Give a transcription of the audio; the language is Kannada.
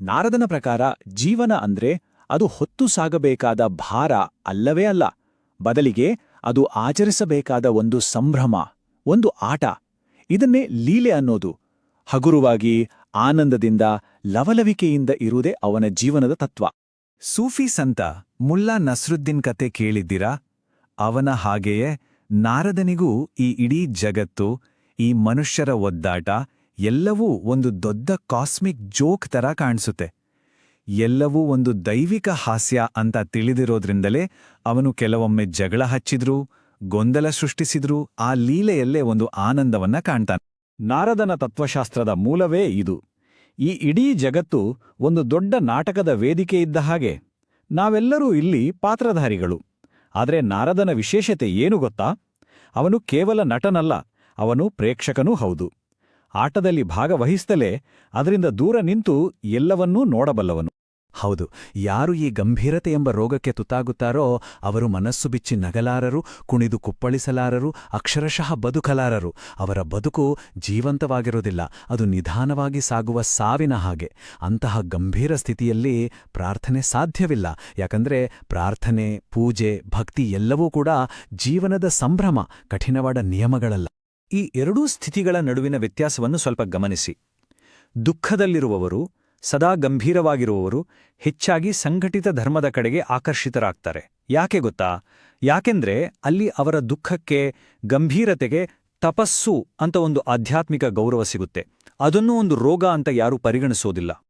ನಾರದನ ಪ್ರಕಾರ ಜೀವನ ಅಂದ್ರೆ ಅದು ಹೊತ್ತು ಸಾಗಬೇಕಾದ ಭಾರ ಅಲ್ಲವೇ ಅಲ್ಲ. ಬದಲಿಗೆ ಅದು ಆಚರಿಸಬೇಕಾದ ಒಂದು ಸಂಭ್ರಮ, ಒಂದು ಆಟ. ಇದನ್ನೇ ಲೀಲೆ ಅನ್ನೋದು. ಹಗುರವಾಗಿ, ಆನಂದದಿಂದ, ಲವಲವಿಕೆಯಿಂದ ಇರುವುದೇ ಅವನ ಜೀವನದ ತತ್ವ. ಸೂಫಿ ಸಂತ ಮುಲ್ಲಾ ನಸ್ರುದ್ದೀನ್ ಕತೆ ಕೇಳಿದ್ದೀರಾ? ಅವನ ಹಾಗೆಯೇ ನಾರದನಿಗೂ ಈ ಇಡೀ ಜಗತ್ತು, ಈ ಮನುಷ್ಯರ ಒದ್ದಾಟ ಎಲ್ಲವೂ ಒಂದು ದೊಡ್ಡ ಕಾಸ್ಮಿಕ್ ಜೋಕ್ ತರ ಕಾಣಿಸುತ್ತೆ. ಎಲ್ಲವೂ ಒಂದು ದೈವಿಕ ಹಾಸ್ಯ ಅಂತ ತಿಳಿದಿರೋದ್ರಿಂದಲೇ ಅವನು ಕೆಲವೊಮ್ಮೆ ಜಗಳ ಹಚ್ಚಿದ್ರು, ಗೊಂದಲ ಸೃಷ್ಟಿಸಿದ್ರೂ ಆ ಲೀಲೆಯಲ್ಲೇ ಒಂದು ಆನಂದವನ್ನ ಕಾಣ್ತಾನೆ. ನಾರದನ ತತ್ವಶಾಸ್ತ್ರದ ಮೂಲವೇ ಇದು. ಈ ಇಡೀ ಜಗತ್ತು ಒಂದು ದೊಡ್ಡ ನಾಟಕದ ವೇದಿಕೆ ಇದ್ದ ಹಾಗೆ. ನಾವೆಲ್ಲರೂ ಇಲ್ಲಿ ಪಾತ್ರಧಾರಿಗಳು. ಆದರೆ ನಾರದನ ವಿಶೇಷತೆ ಏನು ಗೊತ್ತಾ? ಅವನು ಕೇವಲ ನಟನಲ್ಲ, ಅವನು ಪ್ರೇಕ್ಷಕನೂ ಹೌದು. ಆಟದಲ್ಲಿ ಭಾಗವಹಿಸ್ತಲೇ ಅದರಿಂದ ದೂರ ನಿಂತು ಎಲ್ಲವನ್ನೂ ನೋಡಬಲ್ಲವನು. ಹೌದು, ಯಾರು ಈ ಗಂಭೀರತೆ ಎಂಬ ರೋಗಕ್ಕೆ ತುತ್ತಾಗುತ್ತಾರೋ ಅವರು ಮನಸ್ಸು ಬಿಚ್ಚಿ ನಗಲಾರರು, ಕುಣಿದು ಕುಪ್ಪಳಿಸಲಾರರು, ಅಕ್ಷರಶಃ ಬದುಕಲಾರರು. ಅವರ ಬದುಕು ಜೀವಂತವಾಗಿರೋದಿಲ್ಲ ಅದು ನಿಧಾನವಾಗಿ ಸಾಗುವ ಸಾವಿನ ಹಾಗೆ. ಅಂತಹ ಗಂಭೀರ ಸ್ಥಿತಿಯಲ್ಲಿ ಪ್ರಾರ್ಥನೆ ಸಾಧ್ಯವಿಲ್ಲ, ಯಾಕಂದ್ರೆ ಪ್ರಾರ್ಥನೆ, ಪೂಜೆ, ಭಕ್ತಿ ಎಲ್ಲವೂ ಕೂಡ ಜೀವನದ ಸಂಭ್ರಮ, ಕಠಿಣವಾದ ನಿಯಮಗಳಲ್ಲ. ಈ ಎರಡೂ ಸ್ಥಿತಿಗಳ ನಡುವಿನ ವ್ಯತ್ಯಾಸವನ್ನು ಸ್ವಲ್ಪ ಗಮನಿಸಿ. ದುಃಖದಲ್ಲಿರುವವರು, ಸದಾ ಗಂಭೀರವಾಗಿರುವವರು ಹೆಚ್ಚಾಗಿ ಸಂಘಟಿತ ಧರ್ಮದ ಕಡೆಗೆ ಆಕರ್ಷಿತರಾಗ್ತಾರೆ. ಯಾಕೆ ಗೊತ್ತಾ? ಯಾಕೆಂದ್ರೆ ಅಲ್ಲಿ ಅವರ ದುಃಖಕ್ಕೆ, ಗಂಭೀರತೆಗೆ ತಪಸ್ಸು ಅಂತ ಒಂದು ಆಧ್ಯಾತ್ಮಿಕ ಗೌರವ ಸಿಗುತ್ತೆ. ಅದನ್ನೂ ಒಂದು ರೋಗ ಅಂತ ಯಾರೂ ಪರಿಗಣಿಸೋದಿಲ್ಲ.